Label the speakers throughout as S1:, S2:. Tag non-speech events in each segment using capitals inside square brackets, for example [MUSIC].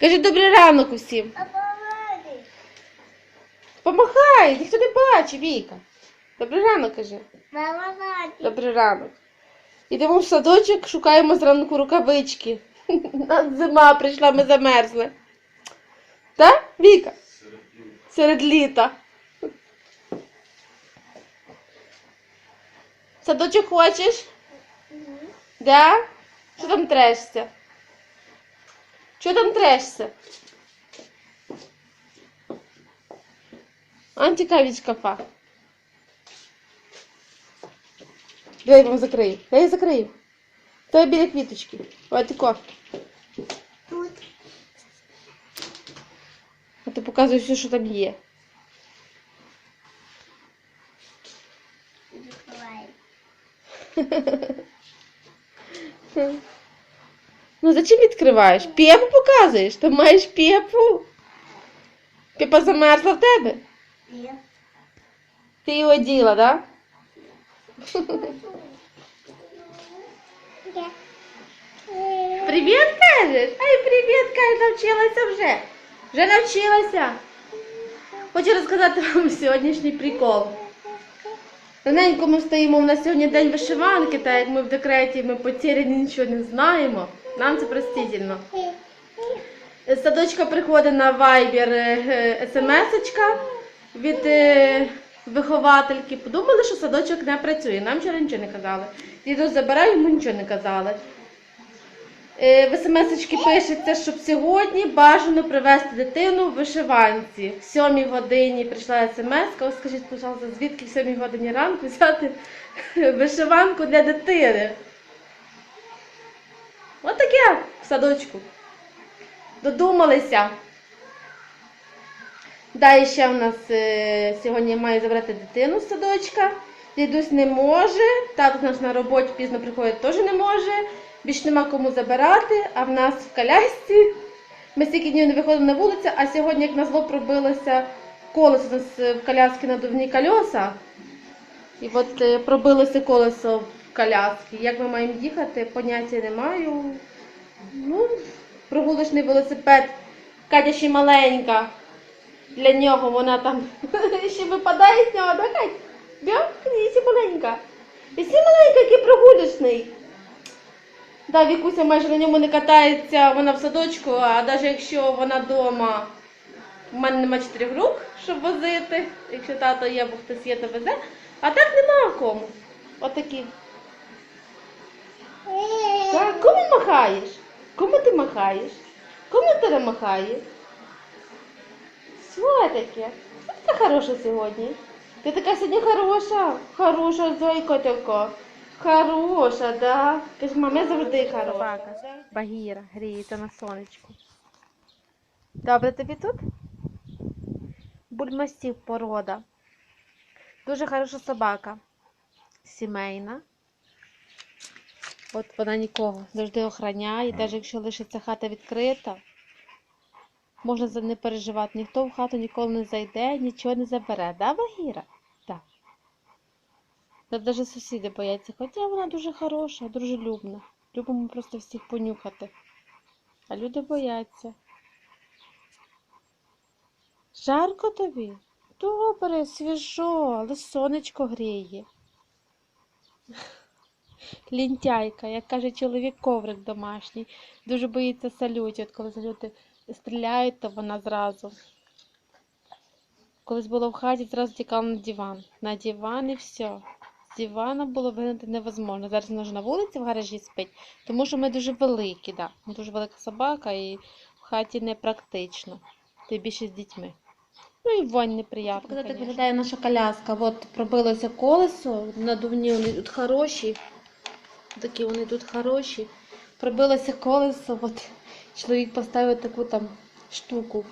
S1: Кажи добрий ранок усім. Помахай, ніхто не бачить, Віка. Добрий ранок, кажи. Добрий ранок. Йдемо в садочок, шукаємо зранку рукавички. [LAUGHS] Нас зима прийшла, ми замерзли. Так, Віка? Серед літа. Садочок хочеш? Да? Що там трешся? Що там трешся? Антика від шкафа. Дай я вам закрию. Дай я закрию. Дай біля квіточки. Ой, тако.
S2: Тут
S1: А ти показуєш все, що там є. Ну зачем відкриваєш? Пепу показуєш? Ти маєш пепу. Пепа замерзла в тебе?
S2: Є.
S1: Ти її оділа, да? Привіт кажеш? Ай, привіт, кажеш, навчилася вже. Вже навчилася. Хочу розказати вам сьогоднішній прикол. Раненько ми встаємо, у нас сьогодні день вишиванки, так як ми в декреті, ми потеряні нічого не знаємо. Нам це простительно. З Садочка приходить на вайбер смс-очка від е, виховательки. Подумали, що садочок не працює. Нам вчора нічого не казали. Діду забираю, йому нічого не казали. Е, В смс-очці пишеться, щоб сьогодні бажано привезти дитину в вишиванці. В сьомій годині прийшла смс. Скажіть, ласка, звідки в сьомій годині ранку взяти [LAUGHS] вишиванку для дитини? От таке в садочку. Додумалися. Далі ще в нас е, сьогодні має забрати дитину з садочка. Дідусь не може, тато наш на роботі пізно приходить, теж не може. Більш нема кому забирати, а в нас в колясці. Ми стільки днів не виходимо на вулицю, а сьогодні, як назло, пробилося колесо у нас в коляски надувні колеса. І от е, пробилося колесо коляски. Як ми маємо їхати, поняття не маю. Ну, прогулочний велосипед. Катя ще маленька. Для нього вона там [LAUGHS] ще випадає з нього, да, Кать? Да? Маленька. І ще маленька, який прогулочний. Да, Вікуся майже на ньому не катається, вона в садочку, а навіть якщо вона вдома, в мене нема чотирьох рук, щоб возити. Якщо тато є, бо хтось є, то везе. А так нема кому. Отакі. Так, кому махаєш? Кому ти махаєш? Кому ти не махаєш? Що ти така хороша сьогодні? Ти така сьогодні хороша, хороша зойка така. Хороша, да. Ти ж мама завжди хороша. Багіра гріється на сонечку. Добре тобі тут? Бульмастів порода. Дуже хороша собака. Сімейна. От вона нікого завжди охороняє, навіть якщо лишиться хата відкрита, можна не переживати. Ніхто в хату ніколи не зайде, нічого не забере. Да, Багіра? Так. Та навіть сусіди бояться, хоча вона дуже хороша, дружелюбна. Любимо просто всіх понюхати. А люди бояться. Жарко тобі? Добре, свіжо, але сонечко гріє. Лінтяйка, як каже чоловік, коврик домашній. Дуже боїться салютів. От коли салюти стріляють, то вона зразу. Колись було в хаті, зразу тікала на диван. На диван і все. З дивана було вигнати невозможно. Зараз вона вже на вулиці в гаражі спить, тому що ми дуже великі, да. Ми дуже велика собака і в хаті не практично. Ти більше з дітьми. Ну і вонь неприємна. Коли так виглядає наша коляска, от пробилося колесо, надувні тут хороші. Такі вони тут хороші. Пробилося колесо, от чоловік поставив таку там штуку.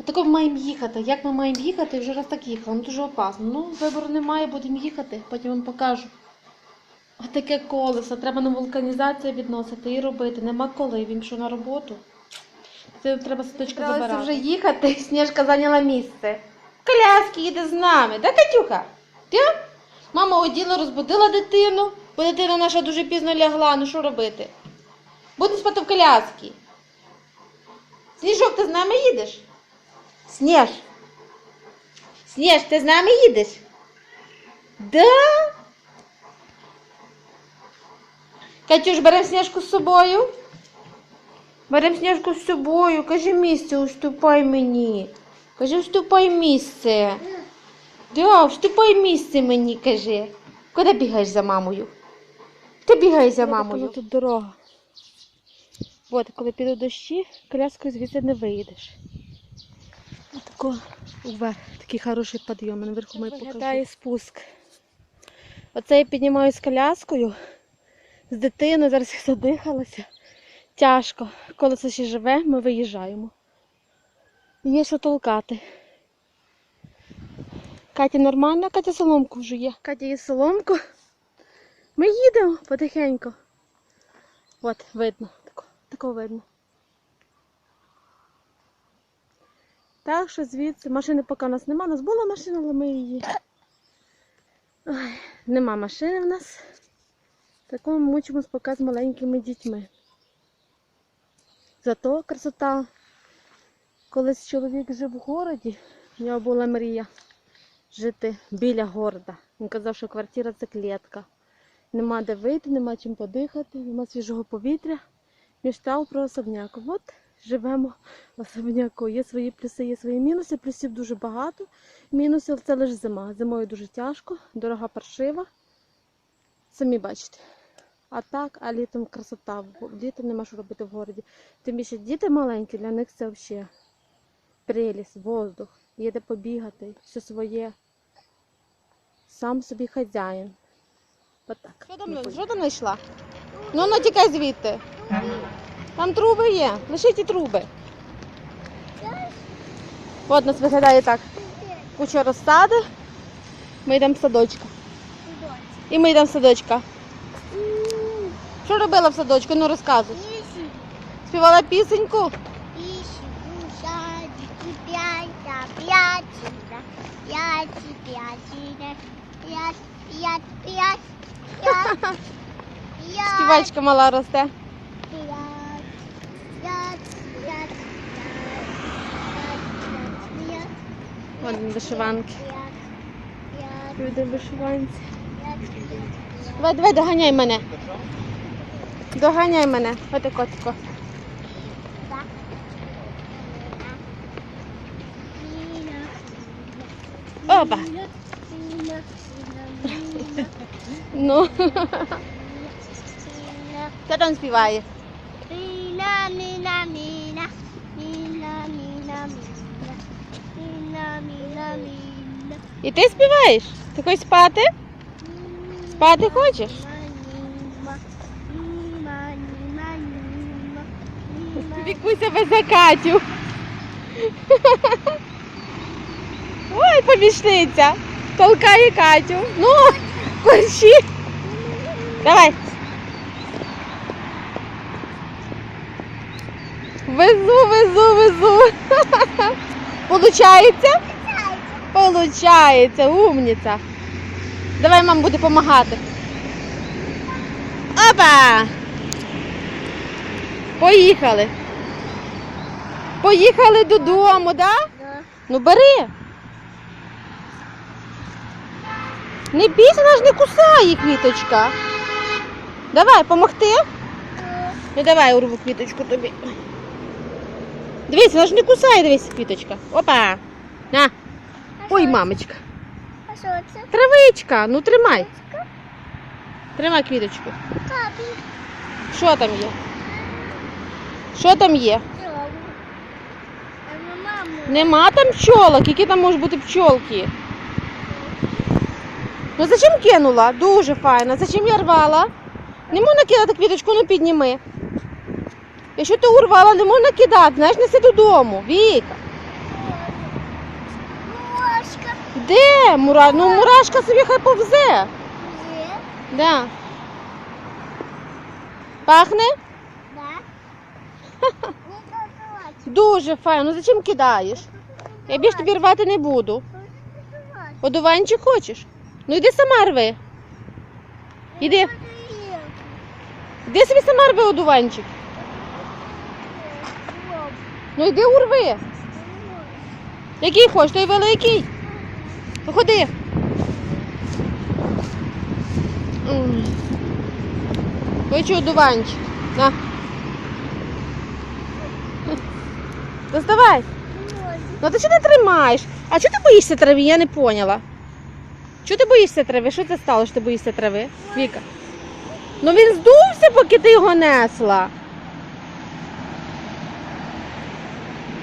S1: Отако ми маємо їхати. Як ми маємо їхати? Вже раз так їхали. Ну дуже опасно. Ну, вибору немає, будемо їхати, потім вам покажу. Отаке колесо, треба на вулканізацію відносити і робити. Нема коли, він що на роботу. Це треба садочка забирати. вже їхати, [LAUGHS] Сніжка зайняла місце. Коляски їде з нами, да, Катюха? Ти? Мама оділа, розбудила дитину, бо дитина наша дуже пізно лягла, ну що робити? Буде спати в коляскі. Сніжок, ти з нами їдеш? Сніж. Сніж, ти з нами їдеш? Да? Катюш, беремо сніжку з собою. Беремо сніжку з собою. Кажи місце, уступай мені. Кажи, уступай місце. Да, уступай місце мені, кажи. Куди бігаєш за мамою? Ти бігаєш за мамою. Тут дорога. От, коли підуть дощі, коляскою звідси не виїдеш. Отако вверх, такий хороший підйом, наверху ми покажу. спуск. Оце я піднімаюсь коляскою з дитиною, зараз я задихалася. Тяжко. Коли це ще живе, ми виїжджаємо. Є що толкати. Катя нормально, Катя соломку вже є. Катя є соломку. Ми їдемо потихеньку. От, видно, тако, тако видно. Так що звідси машини поки у нас нема. У нас була машина, але ми її. Ой, нема машини в нас. Такому ми мучимось поки з маленькими дітьми. Зато красота. Колись чоловік жив в городі, в нього була мрія жити біля города. Він казав, що квартира це клітка. Нема де вийти, нема чим подихати, нема свіжого повітря. Мечтав про особняк. От живемо особняку. Є свої плюси, є свої мінуси. Плюсів дуже багато. Мінусів це лише зима. Зимою дуже тяжко, дорога паршива. Самі бачите. А так, а літом красота. Літом нема що робити в городі. Тим більше діти маленькі, для них це взагалі прелість, воздух. Є де побігати, все своє. Сам собі хазяїн. Отак. Що там, що там знайшла? Ну, ну тікай звідти. Там труби є. Лиши ті труби. От нас виглядає так. Куча розсади. Ми йдемо в садочка. І ми йдемо в садочка. Що робила в садочку? Ну розказуй. Співала пісеньку.
S2: пять, пять, пять, пять, пять, пять, пять,
S1: Співачка мала росте.
S2: пять, пять, пять, пять,
S1: Вон вишиванки.
S2: пять,
S1: Люди вишиванці.
S2: пять, пять.
S1: Давай, давай, доганяй мене. Доганяй мене. Отако, тако. Опа. Ну. Хто там співає?
S2: Міна, міна, міна. Міна, міна, міна. Міна, міна.
S1: І ти співаєш? Ти хочеш спати? Спати хочеш? Вікуся везе Катю. Ой, помічниця. Толкає Катю. Ну, корчі. Давай. Везу, везу, везу. [LAUGHS] Получається? Получається, умниця. Давай мам буде допомагати. Опа! Поїхали. Поїхали додому, да?
S2: Да.
S1: Ну бери. Не бійся, вона ж не кусає квіточка. Давай, помогти? Ну давай урву квіточку тобі. Дивись, вона ж не кусає, дивись, квіточка. Опа. На. Ой, мамочка.
S2: А що це?
S1: Травичка, ну тримай. Тримай квіточку. Що там є? Що там є? Нема там пчолок, які там можуть бути пчолки. Ну зачем кинула? Дуже файно. Зачем я рвала? Не можна кидати квіточку, ну підніми. Якщо ти урвала, не можна кидати, знаєш, неси додому. Віка.
S2: Ложка.
S1: Де? Мура... Ну мурашка собі хай повзе.
S2: Є.
S1: Да. Пахне?
S2: Да. [LAUGHS]
S1: Дуже файно. Ну зачем кидаєш? Я більш тобі рвати не буду. Одуванчик хочеш? Ну йди сама рви. Іди. Іди собі сама рви одуванчик. Ну йди урви. Який хочеш, той великий. Ну ходи. Хочу одуванчик. На. Доставай. Ну ти що ти тримаєш? А чого ти боїшся трави? Я не поняла. Чого ти боїшся трави? Що це стало, що ти боїшся трави? Віка. Ну він здувся, поки ти його несла.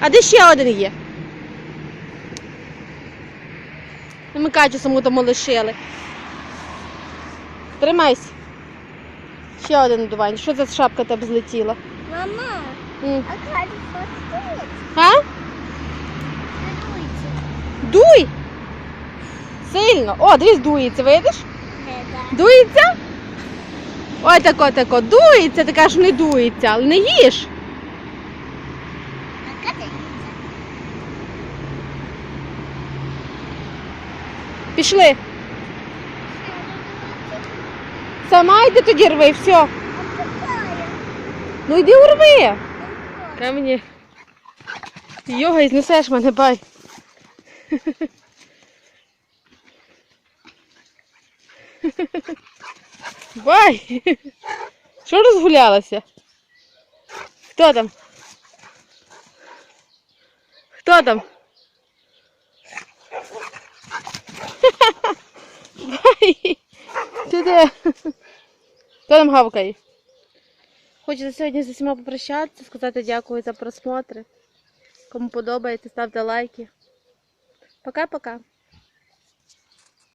S1: А де ще один є? Ну, Ми Катю саму тому лишили. Тримайся. Ще один дувань. Що за шапка тебе злетіла?
S2: Мама,
S1: М.
S2: а подступить?
S1: А? Дуй! Сильно. О, дивись, дується, видиш? Дується? Ой, тако, тако, дується, ти кажеш, не дується, але не їж. Пішли. Сама йди тоді рви, все. Ну йди урви. Ка мені. Йога, і знесеш мене, бай. [LAUGHS] Бай. Що розгулялася? Хто там? Хто там? Бай. Ти? Хто там гавкає? Хочеться сьогодні з усіма попрощатися, сказати дякую за просмотри. Кому подобається, ставте лайки. Пока-пока.